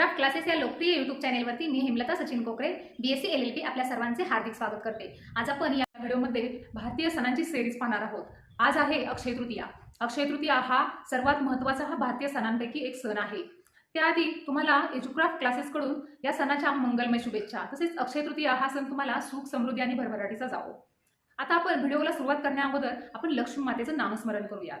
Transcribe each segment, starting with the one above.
Craft classes या लोकप्रिय YouTube चॅनेलवरती मी Hemlata Sachin Kokare BSc L L P आपल्या सर्वांचे हार्दिक स्वागत करते. आज आपण या व्हिडिओमध्ये भारतीय सणांची सिरीज पाहणार आहोत. आज आहे अक्षय तृतीया. अक्षय तृतीया हा सर्वात महत्त्वाचा हा भारतीय सणांपैकी एक सण आहे. त्याआधी तुम्हाला एज्युक्राफ्ट क्लासेसकडून या सणाच्या मंगलमय शुभेच्छा. तसेच अक्षय तृतीया हा सण तुम्हाला सुख समृद्धी आणि भरभराटीचा जावो. आता आपण व्हिडिओला सुरुवात करण्याअगोदर आपण लक्ष्मी मातेचं नामस्मरण करूयात.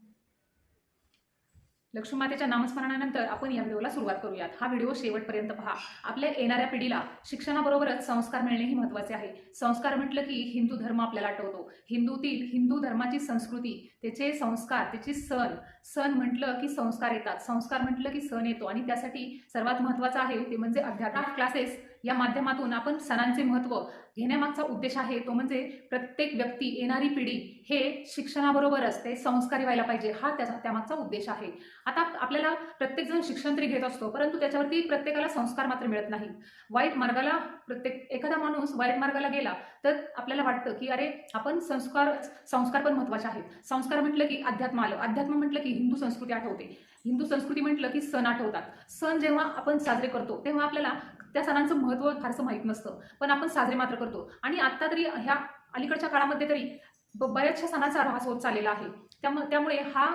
लक्ष्मीमातेच्या नामस्मरणानंतर आपण या व्हिडिओला सुरुवात करूयात. हा व्हिडिओ शेवटपर्यंत पहा. आपल्या येणाऱ्या पिढीला शिक्षणाबरोबरच संस्कार मिळणेही महत्त्वाचे आहे. संस्कार म्हटलं की हिंदू धर्म आपल्याला आठवतो. हिंदूतील हिंदू धर्माची संस्कृती त्याचे संस्कार त्याचे सण सण म्हटलं की संस्कार येतात. संस्कार म्हटलं की सण येतो. आणि त्यासाठी सर्वात महत्त्वाचं आहे ते म्हणजे अध्यात्म क्लासेस या माध्यमातून आपण सणांचे महत्त्व घेण्यामागचा उद्देश आहे तो म्हणजे प्रत्येक व्यक्ती येणारी पिढी हे शिक्षणाबरोबरच ते संस्कारी व्हायला पाहिजे. हा त्याचा त्यामागचा उद्देश आहे. आता आपल्याला प्रत्येकजण शिक्षण तरी घेत असतो परंतु त्याच्यावरती प्रत्येकाला संस्कार मात्र मिळत नाही. वाईट मार्गाला प्रत्येक एखादा माणूस वाईट मार्गाला गेला तर आपल्याला वाटतं की अरे आपण संस्कार संस्कार पण महत्त्वाचे आहेत. संस्कार म्हटलं की अध्यात्म आलं. अध्यात्म म्हटलं की हिंदू संस्कृती आठवते. हिंदू संस्कृती म्हटलं की सण आठवतात. सण जेव्हा आपण साजरे करतो तेव्हा आपल्याला त्या सणांचं महत्त्व फारसं माहीत नसतं. पण आपण साजरे मात्र करतो. आणि आत्ता तरी ह्या अलीकडच्या काळामध्ये तरी बऱ्याचशा सणांचा ऱ्हास होत चाललेला आहे. त्यामुळे त्यामुळे हा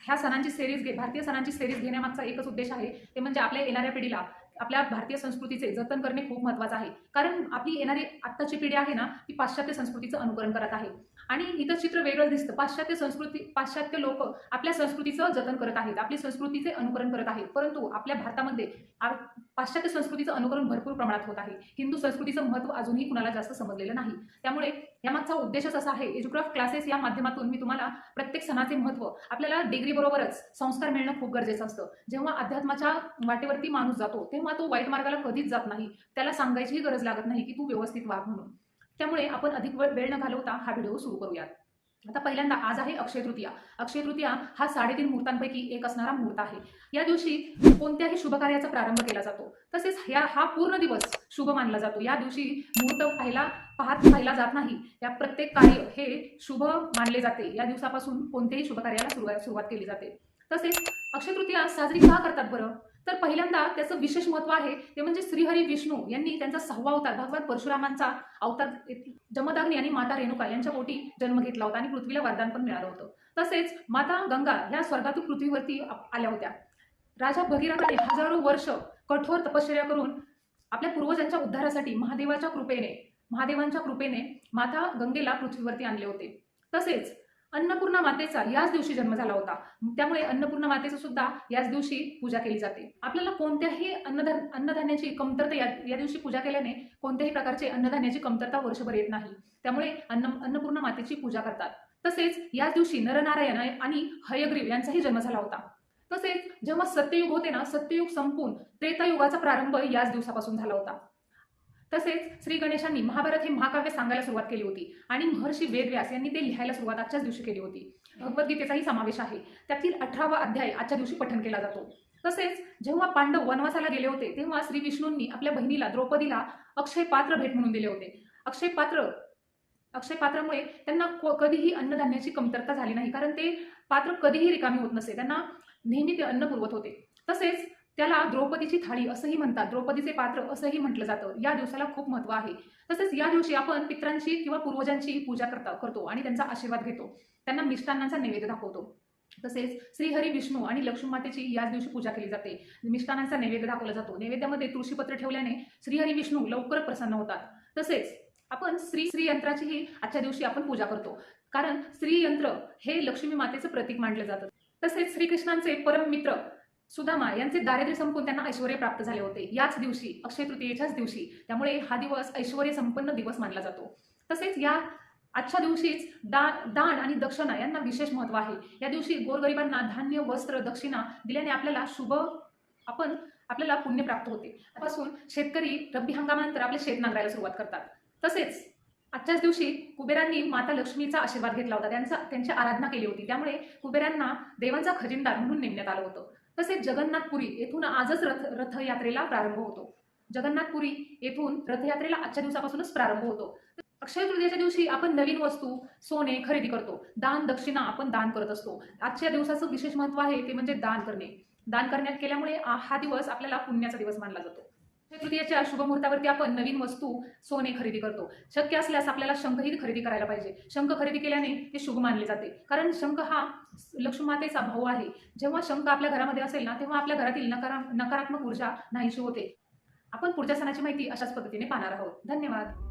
ह्या सणांची सेरीज घे भारतीय सणांची सेरीज घेण्यामागचा एकच उद्देश आहे ते म्हणजे आपल्या येणाऱ्या पिढीला आपल्या भारतीय संस्कृतीचे जतन करणे खूप महत्त्वाचं आहे. कारण आपली येणारी आत्ताची पिढी आहे ना ती पाश्चात्य संस्कृतीचं अनुकरण करत आहे. आणि इथं चित्र वेगळं दिसतं. पाश्चात्य संस्कृती पाश्चात्य लोक आपल्या संस्कृतीचं जतन करत आहेत. आपली संस्कृतीचे अनुकरण करत आहेत. परंतु आपल्या भारतामध्ये आ- पाश्चात्य संस्कृतीचं अनुकरण भरपूर प्रमाणात होत आहे. हिंदू संस्कृतीचं महत्त्व अजूनही कुणाला जास्त समजलेलं नाही. त्यामुळे यामागचा उद्देशच असा आहे एज्युक्राफ्ट क्लासेस या माध्यमातून मी तुम्हाला प्रत्येक सणाचे महत्त्व आपल्याला डिग्री बरोबरच संस्कार मिळणं खूप गरजेचं असतं. जेव्हा अध्यात्माच्या वाटेवरती माणूस जातो तेव्हा तो वाईट मार्गाला कधीच जात नाही. त्याला सांगायचीही गरज लागत नाही की तू व्यवस्थित वाग म्हणून. त्यामुळे आपण अधिक वेळ वेळ न घालवता हा व्हिडिओ सुरू करूयात. आता पहिल्यांदा आज आहे अक्षय तृतीया. अक्षय तृतीया हा साडेतीन मुहूर्तांपैकी एक असणारा मुहूर्त आहे. या दिवशी कोणत्याही शुभ कार्याचा प्रारंभ केला जातो. तसेच या हा पूर्ण दिवस शुभ मानला जातो. या दिवशी मुहूर्त पाहिला पाहत पाहिला जात नाही. या प्रत्येक कार्य हे शुभ मानले जाते. या दिवसापासून कोणत्याही शुभ कार्याला सुरुवात सुरुवात केली जाते. तसेच अक्षय तृतीया साजरी का करतात बरं? तर पहिल्यांदा त्याचं विशेष महत्त्व आहे ते म्हणजे श्रीहरी विष्णू यांनी त्यांचा सहावा अवतार भगवान परशुरामांचा अवतार जमदाग्नी आणि माता रेणुका यांच्या पोटी जन्म घेतला होता आणि पृथ्वीला वरदान पण मिळालं होतं. तसेच माता गंगा ह्या स्वर्गातून पृथ्वीवरती आल्या होत्या. राजा भगीरथाने हजारो वर्ष कठोर तपश्चर्या करून आपल्या पूर्वजांच्या उद्धारासाठी महादेवाच्या कृपेने महादेवांच्या कृपेने माता गंगेला पृथ्वीवरती आणले होते. तसेच अन्नपूर्णा मातेचा याच दिवशी जन्म झाला होता. त्यामुळे अन्नपूर्णा मातेचं सुद्धा याच दिवशी पूजा केली जाते. आपल्याला कोणत्याही अन्नधा अन्नधान्याची कमतरता या या दिवशी पूजा केल्याने कोणत्याही प्रकारचे अन्नधान्याची कमतरता वर्षभर येत नाही. त्यामुळे अन्न अन्नपूर्णा मातेची पूजा करतात. तसेच याच दिवशी नरनारायण आणि हयग्रीव यांचाही जन्म झाला होता. तसेच जेव्हा सत्ययुग होते ना सत्ययुग संपून त्रेतायुगाचा प्रारंभ याच दिवसापासून झाला होता. तसेच श्री गणेशांनी महाभारत हे महाकाव्य सांगायला सुरुवात केली होती. आणि महर्षी वेदव्यास यांनी ते लिहायला सुरुवात आजच्याच दिवशी केली होती. भगवद्गीतेचाही समावेश आहे. त्यातील अठरावा अध्याय आजच्या दिवशी पठन केला जातो. तसेच जेव्हा पांडव वनवासाला गेले होते तेव्हा श्री विष्णूंनी आपल्या बहिणीला द्रौपदीला अक्षय पात्र भेट म्हणून दिले होते. अक्षय पात्र अक्षय पात्रामुळे त्यांना कधीही अन्नधान्याची कमतरता झाली नाही कारण ते पात्र कधीही रिकामी होत नसे. त्यांना नेहमी ते अन्न पुरवत होते. तसेच त्याला द्रौपदीची थाळी असंही म्हणतात. द्रौपदीचे पात्र असंही म्हटलं जातं. या दिवसाला खूप महत्त्व आहे. तसेच या दिवशी आपण पित्रांची किंवा पूर्वजांची पूजा करता करतो आणि त्यांचा आशीर्वाद घेतो. त्यांना मिष्टान्नांचा नैवेद्य दाखवतो. तसेच श्रीहरी विष्णू आणि लक्ष्मी मातेची याच दिवशी पूजा केली जाते. मिष्टानांचा नैवेद्य दाखवला जातो. नैवेद्यामध्ये तुळशीपत्र ठेवल्याने श्रीहरी विष्णू लवकर प्रसन्न होतात. तसेच आपण स्त्री स्त्री यंत्राचीही आजच्या दिवशी आपण पूजा करतो. कारण स्त्री यंत्र हे लक्ष्मी मातेचं प्रतीक मानलं जातं. तसेच श्रीकृष्णांचे परम मित्र सुदामा यांचे दारिद्र्य संपून त्यांना ऐश्वर प्राप्त झाले होते. याच दिवशी अक्षय तृतीयेच्याच दिवशी त्यामुळे हा दिवस ऐश्वर संपन्न दिवस मानला जातो. तसेच या आजच्या दिवशीच दान दान आणि दक्षिणा यांना विशेष महत्त्व आहे. या दिवशी गोरगरिबांना धान्य वस्त्र दक्षिणा दिल्याने आपल्याला शुभ आपण आपल्याला पुण्य प्राप्त होते. त्यापासून शेतकरी रब्बी हंगामानंतर आपले शेत नांगरायला सुरुवात करतात. तसेच आजच्याच दिवशी कुबेरांनी माता लक्ष्मीचा आशीर्वाद घेतला होता. त्यांचा त्यांची आराधना केली होती. त्यामुळे कुबेरांना देवांचा खजिनदार म्हणून नेमण्यात आलं होतं. तसेच जगन्नाथपुरी येथून आजच रथ रथयात्रेला प्रारंभ होतो. जगन्नाथपुरी येथून रथयात्रेला आजच्या दिवसापासूनच प्रारंभ होतो. अक्षय तृतीयेच्या दिवशी आपण नवीन वस्तू सोने खरेदी करतो. दान दक्षिणा आपण दान करत असतो. आजच्या दिवसाचं विशेष महत्त्व आहे ते म्हणजे दान करणे. दान करण्यात केल्यामुळे हा दिवस आपल्याला पुण्याचा दिवस मानला जातो. तृतीयेच्या शुभ मुहूर्तावरती आपण नवीन वस्तू सोने खरेदी करतो. शक्य असल्यास आपल्याला शंखही खरेदी करायला पाहिजे. शंख खरेदी केल्याने ते शुभ मानले जाते. कारण शंख हा लक्ष्मीमातेचा भाऊ आहे. जेव्हा शंख आपल्या घरामध्ये असेल ना तेव्हा आपल्या घरातील नकारा नकारात्मक ऊर्जा नाहीशी होते. आपण पुढच्या सणाची माहिती अशाच पद्धतीने पाहणार आहोत. धन्यवाद.